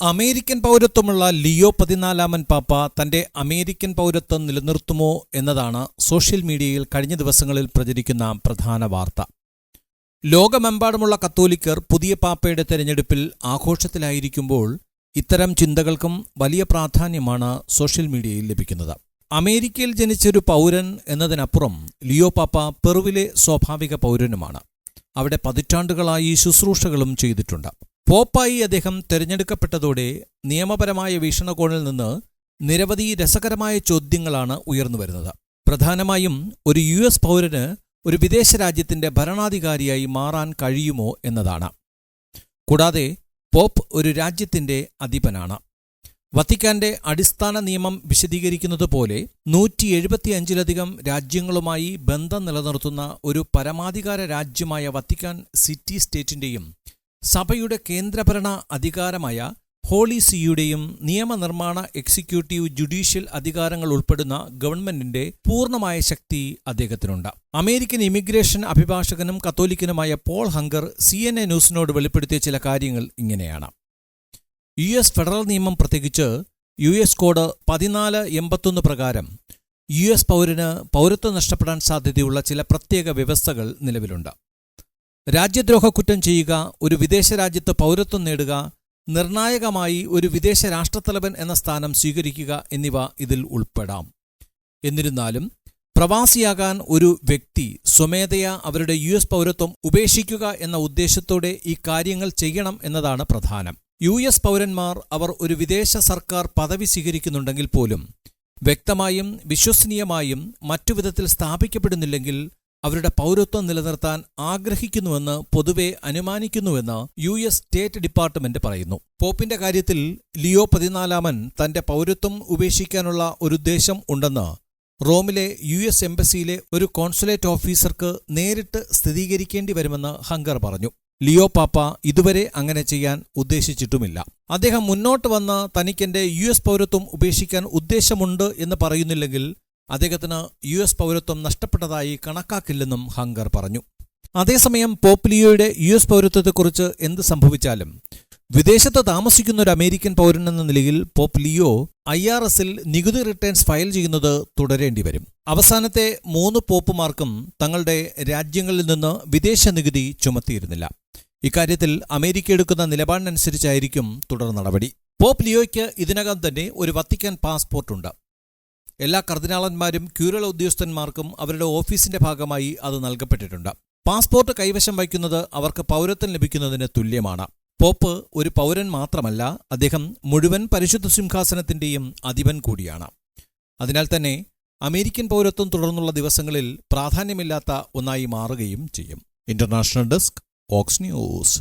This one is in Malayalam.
അമേരിക്കൻ പൗരത്വമുള്ള ലിയോ പതിനാലാമൻ പാപ്പ തന്റെ അമേരിക്കൻ പൗരത്വം നിലനിർത്തുമോ എന്നതാണ് സോഷ്യൽ മീഡിയയിൽ കഴിഞ്ഞ ദിവസങ്ങളിൽ പ്രചരിക്കുന്ന പ്രധാന വാർത്ത. ലോകമെമ്പാടുമുള്ള കത്തോലിക്കർ പുതിയ പാപ്പയുടെ തെരഞ്ഞെടുപ്പിൽ ആഘോഷത്തിലായിരിക്കുമ്പോൾ ഇത്തരം ചിന്തകൾക്കും വലിയ പ്രാധാന്യമാണ് സോഷ്യൽ മീഡിയയിൽ ലഭിക്കുന്നത്. അമേരിക്കയിൽ ജനിച്ചൊരു പൗരൻ എന്നതിനപ്പുറം ലിയോ പാപ്പ പെറുവിലെ സ്വാഭാവിക പൗരനുമാണ്. അവിടെ പതിറ്റാണ്ടുകളായി ശുശ്രൂഷകളും ചെയ്തിട്ടുണ്ട്. പോപ്പായി അദ്ദേഹം തെരഞ്ഞെടുക്കപ്പെട്ടതോടെ നിയമപരമായ വീക്ഷണകോണിൽ നിന്ന് നിരവധി രസകരമായ ചോദ്യങ്ങളാണ് ഉയർന്നു വരുന്നത്. പ്രധാനമായും ഒരു യു എസ് പൗരന് ഒരു വിദേശ രാജ്യത്തിന്റെ ഭരണാധികാരിയായി മാറാൻ കഴിയുമോ എന്നതാണ്. കൂടാതെ പോപ്പ് ഒരു രാജ്യത്തിന്റെ അധിപനാണ്. വത്തിക്കാന്റെ അടിസ്ഥാന നിയമം വിശദീകരിക്കുന്നത് പോലെ നൂറ്റി എഴുപത്തിയഞ്ചിലധികം രാജ്യങ്ങളുമായി ബന്ധം നിലനിർത്തുന്ന ഒരു പരമാധികാര രാജ്യമായ വത്തിക്കാൻ സിറ്റി സ്റ്റേറ്റിന്റെയും സഭയുടെ കേന്ദ്രഭരണ അധികാരമായ ഹോളി സിയുടെയും നിയമനിർമ്മാണ എക്സിക്യൂട്ടീവ് ജുഡീഷ്യൽ അധികാരങ്ങൾ ഉൾപ്പെടുന്ന ഗവൺമെന്റിന്റെ പൂർണമായ ശക്തി അദ്ദേഹത്തിനുണ്ട്. അമേരിക്കൻ ഇമിഗ്രേഷൻ അഭിഭാഷകനും കത്തോലിക്കനുമായ Paul Hunker C N A ന്യൂസിനോട് വെളിപ്പെടുത്തിയ ചില കാര്യങ്ങൾ ഇങ്ങനെയാണ്. യു എസ് ഫെഡറൽ നിയമം പ്രത്യേകിച്ച് യു എസ് കോഡ് പതിനാല് എൺപത്തൊന്ന് പ്രകാരം യു എസ് പൗരന് പൗരത്വം നഷ്ടപ്പെടാൻ സാധ്യതയുള്ള ചില പ്രത്യേക വ്യവസ്ഥകൾ നിലവിലുണ്ട്. രാജ്യദ്രോഹ കുറ്റം ചെയ്യുക ഒരു വിദേശ രാജ്യത്ത് പൗരത്വം നേടുക നിർണായകമായി ഒരു വിദേശ രാഷ്ട്രത്തലവൻ എന്ന സ്ഥാനം സ്വീകരിക്കുക എന്നിവ ഇതിൽ ഉൾപ്പെടാം. എന്നിരുന്നാലും പ്രവാസിയാകാൻ ഒരു വ്യക്തി സ്വമേധയാ അവരുടെ യു എസ് പൗരത്വം ഉപേക്ഷിക്കുക എന്ന ഉദ്ദേശത്തോടെ ഈ കാര്യങ്ങൾ ചെയ്യണം എന്നതാണ് പ്രധാനം. യു എസ് പൗരന്മാർ അവർ ഒരു വിദേശ സർക്കാർ പദവി സ്വീകരിക്കുന്നുണ്ടെങ്കിൽ പോലും വ്യക്തമായും വിശ്വസനീയമായും മറ്റു വിധത്തിൽ സ്ഥാപിക്കപ്പെടുന്നില്ലെങ്കിൽ അവരുടെ പൗരത്വം നിലനിർത്താൻ ആഗ്രഹിക്കുന്നുവെന്ന് പൊതുവെ അനുമാനിക്കുന്നുവെന്ന് യു എസ് സ്റ്റേറ്റ് ഡിപ്പാർട്ട്മെന്റ് പറയുന്നു. പോപ്പിന്റെ കാര്യത്തിൽ ലിയോ പതിനാലാമൻ തന്റെ പൗരത്വം ഉപേക്ഷിക്കാനുള്ള ഒരു ഉദ്ദേശം ഉണ്ടെന്ന് റോമിലെ യു എസ് എംബസിയിലെ ഒരു കോൺസുലേറ്റ് ഓഫീസർക്ക് നേരിട്ട് സ്ഥിരീകരിക്കേണ്ടി വരുമെന്ന് ഹങ്കർ പറഞ്ഞു. ലിയോ പാപ്പ ഇതുവരെ അങ്ങനെ ചെയ്യാൻ ഉദ്ദേശിച്ചിട്ടുമില്ല. അദ്ദേഹം മുന്നോട്ട് വന്ന് തനിക്കെന്റെ യു എസ് പൗരത്വം ഉപേക്ഷിക്കാൻ ഉദ്ദേശമുണ്ട് എന്ന് പറയുന്നില്ലെങ്കിൽ അദ്ദേഹത്തിന് യു എസ് പൗരത്വം നഷ്ടപ്പെട്ടതായി കണക്കാക്കില്ലെന്നും ഹങ്കർ പറഞ്ഞു. അതേസമയം പോപ്ലിയോയുടെ യു എസ് പൗരത്വത്തെക്കുറിച്ച് എന്ത് സംഭവിച്ചാലും വിദേശത്ത് താമസിക്കുന്ന ഒരു അമേരിക്കൻ പൗരൻ എന്ന നിലയിൽ പോപ്പ് ലിയോ ഐ ആർ എസിൽ നികുതി റിട്ടേൺസ് ഫയൽ ചെയ്യുന്നത് തുടരേണ്ടി വരും. അവസാനത്തെ മൂന്ന് പോപ്പുമാർക്കും തങ്ങളുടെ രാജ്യങ്ങളിൽ നിന്ന് വിദേശ നികുതി ചുമത്തിയിരുന്നില്ല. ഇക്കാര്യത്തിൽ അമേരിക്ക എടുക്കുന്ന നിലപാടിനനുസരിച്ചായിരിക്കും തുടർ നടപടി. പോപ്പ് ലിയോയ്ക്ക് ഇതിനകം തന്നെ ഒരു വത്തിക്കാൻ പാസ്പോർട്ടുണ്ട്. എല്ലാ കർദിനാളന്മാരും ക്യൂരള ഉദ്യോഗസ്ഥന്മാർക്കും അവരുടെ ഓഫീസിന്റെ ഭാഗമായി അത് നൽകപ്പെട്ടിട്ടുണ്ട്. പാസ്പോർട്ട് കൈവശം വയ്ക്കുന്നത് അവർക്ക് പൗരത്വം ലഭിക്കുന്നതിന് തുല്യമാണ്. പോപ്പ് ഒരു പൗരൻ മാത്രമല്ല അദ്ദേഹം മുഴുവൻ പരിശുദ്ധ സിംഹാസനത്തിന്റെയും അധിപൻ കൂടിയാണ്. അതിനാൽ തന്നെ അമേരിക്കൻ പൗരത്വം തുടർന്നുള്ള ദിവസങ്ങളിൽ പ്രാധാന്യമില്ലാത്ത ഒന്നായി മാറുകയും ചെയ്യും. International desk Fox news.